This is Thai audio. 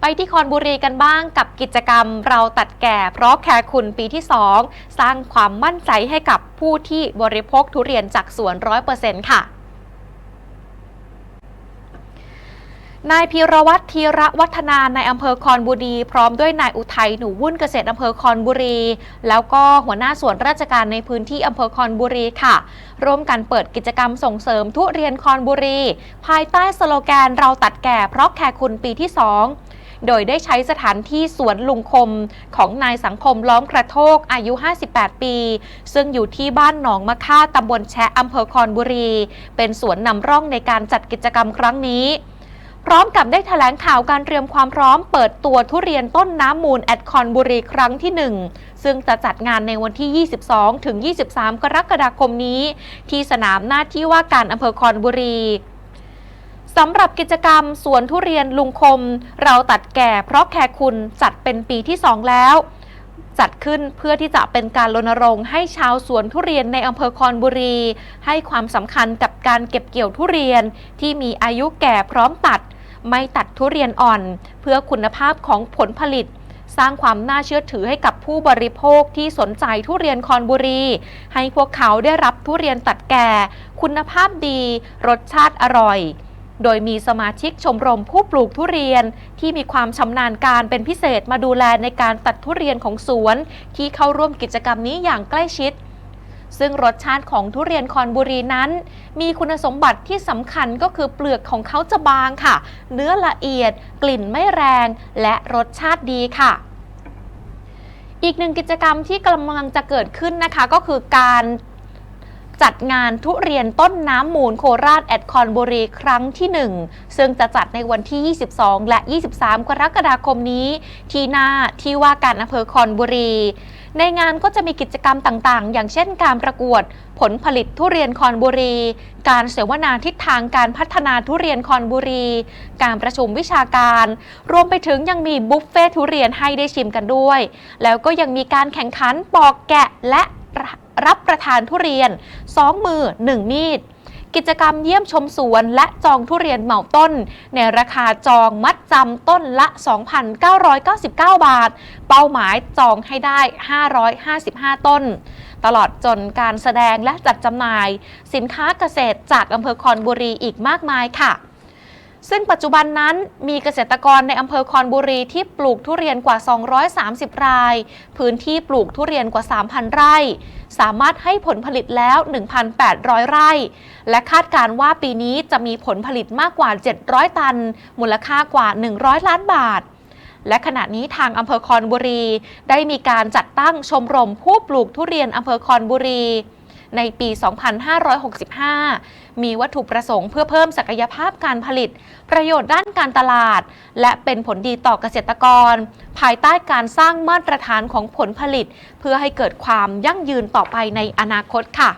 ไปที่คอนบุรีกันบ้างกับกิจกรรมเราตัดแก่ เพราะแคร์คุณปีที่ 2 สร้างความมั่นใจให้กับผู้ที่บริโภคทุเรียนจากสวน 100%ค่ะนายพีรวัตรธีระวัฒนาในอำเภอคอนบุรี พร้อมด้วยนายอุทัยหนูวุ่นเกษตรอำเภอคอนบุรี แล้วก็หัวหน้าส่วนราชการในพื้นที่อำเภอคอนบุรีค่ะ ร่วมกันเปิดกิจกรรมส่งเสริมทุเรียนคอนบุรี ภายใต้สโลแกนเราตัดแก่เพราะแคร์คุณปีที่ 2 โดยได้ใช้สถานที่สวนลุงคมของนายสังคมล้อมกระโทกอายุ 58 ปี ซึ่งอยู่ที่บ้านหนองมะค่าตำบลแชะอำเภอคอนบุรี เป็นสวนนำร่องในการจัดกิจกรรมครั้งนี้พร้อมกับได้แถลงข่าวการเตรียมความพร้อมเปิดตัวทุเรียนต้นน้ำมูลแอดคอนบุรีครั้งที่ 1 ซึ่งจะจัดงานในวันที่ 22 ถึง 23 กรกฎาคมนี้ ที่สนามหน้าที่ว่าการอำเภอคอนบุรี สำหรับกิจกรรมสวนทุเรียนลุงคม เราตัดแก่เพราะแคร์คุณจัดเป็นปีที่ 2 แล้ว จัดขึ้นเพื่อที่จะเป็นการรณรงค์ให้ชาวสวนทุเรียนในอำเภอคอนบุรี ให้ความสำคัญกับการเก็บเกี่ยวทุเรียนที่มีอายุแก่พร้อมตัด ไม่ตัดทุเรียนอ่อน เพื่อคุณภาพของผลผลิตสร้างความน่าเชื่อถือให้กับผู้บริโภคที่สนใจทุเรียนคอนบุรี ให้พวกเขาได้รับทุเรียนตัดแก่ คุณภาพดี รสชาติอร่อย โดยมีสมาชิกชมรมผู้ปลูกทุเรียนที่มีความชำนาญการเป็นพิเศษมาดูแลในการตัดทุเรียนของสวน ที่เข้าร่วมกิจกรรมนี้อย่างใกล้ชิด ซึ่งรสชาติของทุเรียนคอนบุรีนั้น มีคุณสมบัติที่สำคัญก็คือเปลือกของเขาจะบางค่ะ เนื้อละเอียด กลิ่นไม่แรง และรสชาติดีค่ะอีกหนึ่งกิจกรรมที่กำลังจะเกิดขึ้นนะคะ ก็คือการ จัดงานทุเรียนต้นน้ำมูลโคราชแอดคอนบุรีครั้งที่ 1 ซึ่งจะจัดในวันที่ 22 และ 23 กรกฎาคมนี้ ที่หน้าที่ว่าการอำเภอคอนบุรี ในงานก็จะมีกิจกรรมต่างๆ อย่างเช่นการประกวดผลผลิตทุเรียนคอนบุรี การเสวนาทิศทางการพัฒนาทุเรียนคอนบุรี การประชุมวิชาการ รวมไปถึงยังมีบุฟเฟ่ทุเรียนให้ได้ชิมกันด้วย แล้วก็ยังมีการแข่งขันปอกแกะและ รับประทานทุเรียน 2 มือ 1 มีด กิจกรรมเยี่ยมชมสวนและจองทุเรียนเหมาต้น ในราคาจองมัดจำต้นละ 2,999 บาท เป้าหมายจองให้ได้ 555 ต้นตลอดจนการแสดงและจัดจำหน่าย สินค้าเกษตรจากอำเภอคอนบุรีอีกมากมายค่ะ ซึ่งปัจจุบันนั้นมีเกษตรกรในอำเภอคอนบุรีที่ปลูกทุเรียนกว่า 230 ราย พื้นที่ปลูกทุเรียนกว่า 3,000 ไร่ สามารถให้ผลผลิตแล้ว 1,800 ไร่ และคาดการว่าปีนี้จะมีผลผลิตมากกว่า 700 ตัน มูลค่ากว่า 100 ล้านบาท และขณะนี้ทางอำเภอคอนบุรี ได้มีการจัดตั้งชมรมผู้ปลูกทุเรียนอำเภอคอนบุรี ในปี 2565 มีวัตถุประสงค์เพื่อเพิ่มศักยภาพการผลิต ประโยชน์ด้านการตลาด และเป็นผลดีต่อเกษตรกร ภายใต้การสร้างมาตรฐานของผลผลิต เพื่อให้เกิดความยั่งยืนต่อไปในอนาคตค่ะ